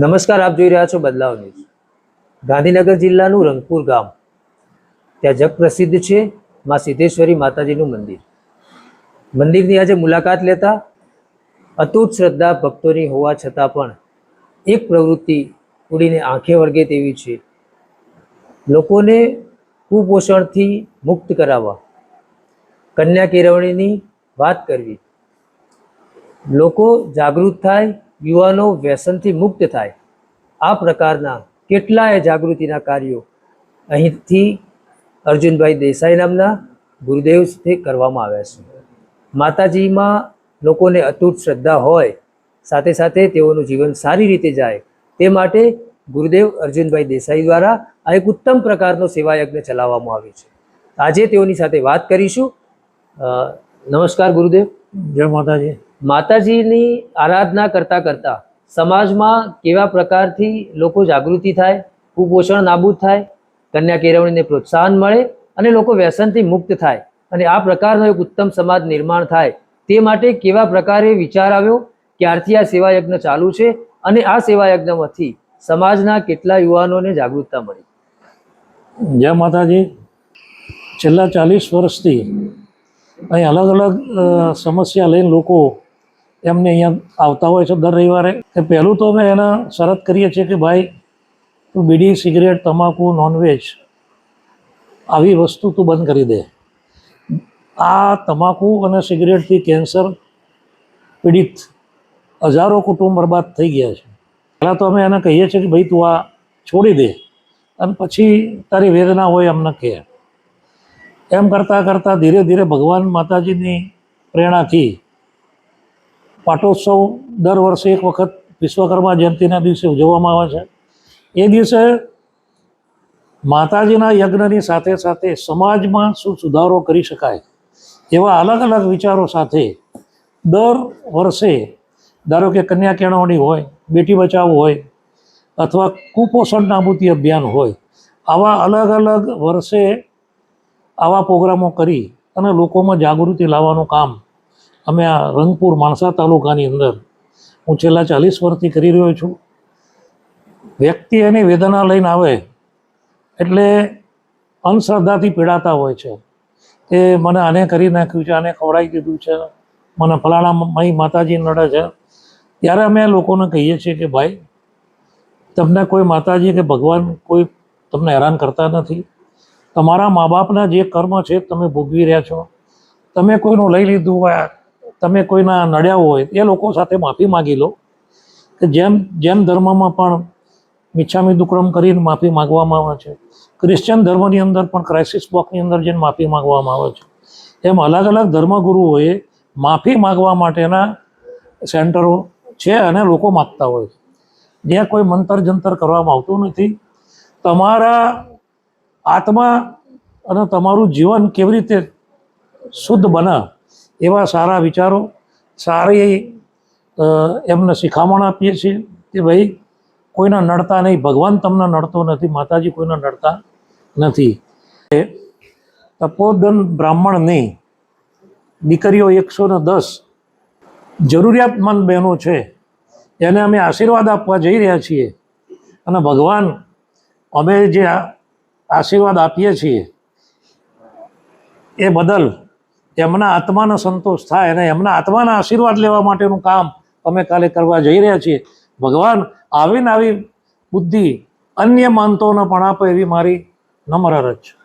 નમસ્કાર, આપ જોઈ રહ્યા છો બદલાવ ન્યૂઝ. ગાંધીનગર જિલ્લાનું રંગપુર ગામ. ત્યાં જગ પ્રસિદ્ધ છે માં સિદ્ધેશ્વરી માતાજીનું મંદિર. મંદિરની આજે મુલાકાત લેતા અતૂટ શ્રદ્ધા ભક્તોની હોવા છતાં પણ એક પ્રવૃત્તિ ઉડીને આંખે વળગે તેવી છે. લોકોને કુપોષણથી મુક્ત કરાવવા. કન્યા કેળવણીની વાત કરવી. લોકો જાગૃત થાય યુવાનો વ્યસનથી મુક્ત થાય. આ પ્રકારના કેટલાય જાગૃતિના કાર્યો અહીંથી અર્જુનભાઈ દેસાઈ નામના ગુરુદેવથી કરવામાં આવ્યા છે. માતાજીમાં લોકોને અતૂટ શ્રદ્ધા હોય, સાથે સાથે તેઓનું જીવન સારી રીતે જાય, તે માટે ગુરુદેવ અર્જુનભાઈ દેસાઈ દ્વારા આ એક ઉત્તમ પ્રકારનો સેવાયજ્ઞ ચલાવવામાં આવ્યો છે. આજે તેઓની સાથે વાત કરીશું. નમસ્કાર ગુરુદેવ. જય માતાજી. માતાજીની આરાધના કરતાં કરતાં સમાજમાં કેવા પ્રકારથી લોકો જાગૃતિ થાય, કુપોષણ નાબૂદ થાય, કન્યા કેળવણીને પ્રોત્સાહન મળે અને લોકો વ્યસનથી મુક્ત થાય અને આ પ્રકારનો એક ઉત્તમ સમાજ નિર્માણ થાય તે માટે કેવા પ્રકારે વિચાર આવ્યો? ક્યારથી આ સેવાયજ્ઞ ચાલુ છે અને આ સેવાયજ્ઞમાંથી સમાજના કેટલા યુવાનોને જાગૃતતા મળી? જય માતાજી. છેલ્લા ચાલીસ વર્ષથી અહીં અલગ અલગ સમસ્યા લઈને લોકો એમને અહીંયા આવતા હોય છે દર રવિવારે. એ પહેલું તો અમે એના શરત કરીએ છીએ કે ભાઈ, તું બીડી, સિગરેટ, તમાકુ નોનવેજ આવી વસ્તુ તું બંધ કરી દે. આ તમાકુ અને સિગરેટથી કેન્સર પીડિત હજારો કુટુંબ બરબાદ થઈ ગયા છે. પહેલાં તો અમે એને કહીએ છીએ કે ભાઈ, તું આ છોડી દે અને પછી તારી વેદના હોય એમને કહે. એમ કરતાં કરતાં ધીરે ધીરે ભગવાન માતાજીની પ્રેરણાથી પાટોત્સવ દર વર્ષે એક વખત વિશ્વકર્મા જયંતિના દિવસે ઉજવવામાં આવે છે. એ દિવસે માતાજીના યજ્ઞની સાથે સાથે સમાજમાં શું સુધારો કરી શકાય એવા અલગ અલગ વિચારો સાથે દર વર્ષે, ધારો કે કન્યા કેળવણી હોય, બેટી બચાવો હોય અથવા કુપોષણ નાબૂદી અભિયાન હોય, આવા અલગ અલગ વર્ષે આવા પ્રોગ્રામો કરી અને લોકોમાં જાગૃતિ લાવવાનું કામ અમે આ રંગપુર માણસા તાલુકાની અંદર હું છેલ્લા ચાલીસ વર્ષથી કરી રહ્યો છું. વ્યક્તિ એની વેદના લઈને આવે એટલે અંધશ્રદ્ધાથી પીડાતા હોય છે. કે મને આને કરી નાખ્યું છે, આને ખવડાવી દીધું છે, મને ફલાણા મય માતાજી નડે છે. ત્યારે અમે લોકોને કહીએ છીએ કે ભાઈ, તમને કોઈ માતાજી કે ભગવાન કોઈ તમને હેરાન કરતા નથી. તમારા મા બાપના જે કર્મ છે, તમે ભોગવી રહ્યા છો. તમે કોઈનું લઈ લીધું હોય તમે કોઈના નડ્યા હોય, એ લોકો સાથે માફી માગી લો. કે જેમ જેમ ધર્મમાં પણ મિચ્છામી દુક્રમ કરીને માફી માગવામાં આવે છે ક્રિશ્ચિયન ધર્મની અંદર પણ ક્રાઇસિસ બોક્સની અંદર જઈને માફી માગવામાં આવે છે. એમ અલગ અલગ ધર્મગુરુઓએ માફી માગવા માટેના સેન્ટરો છે અને લોકો માગતા હોય છે. જ્યાં કોઈ મંતર જંતર કરવામાં આવતું નથી. તમારા આત્મા અને તમારું જીવન કેવી રીતે શુદ્ધ બને એવા સારા વિચારો, સારી એમને શિખામણ આપીએ છીએ કે ભાઈ, કોઈને નડતા નહીં, ભગવાન તમને નડતો નથી, માતાજી કોઈને નડતા નથી. તપોદન બ્રાહ્મણની દીકરીઓ એકસો ને દસ જરૂરિયાતમંદ બહેનો છે, એને અમે આશીર્વાદ આપવા જઈ રહ્યા છીએ અને ભગવાન અમે જે આશીર્વાદ આપીએ છીએ એ બદલ એમના આત્માનો સંતોષ થાય અને એમના આત્માના આશીર્વાદ લેવા માટેનું કામ અમે કાલે કરવા જઈ રહ્યા છીએ. ભગવાન, આવીને આવી બુદ્ધિ અન્ય માનતોને પણ આપે એવી મારી નમ્ર રજ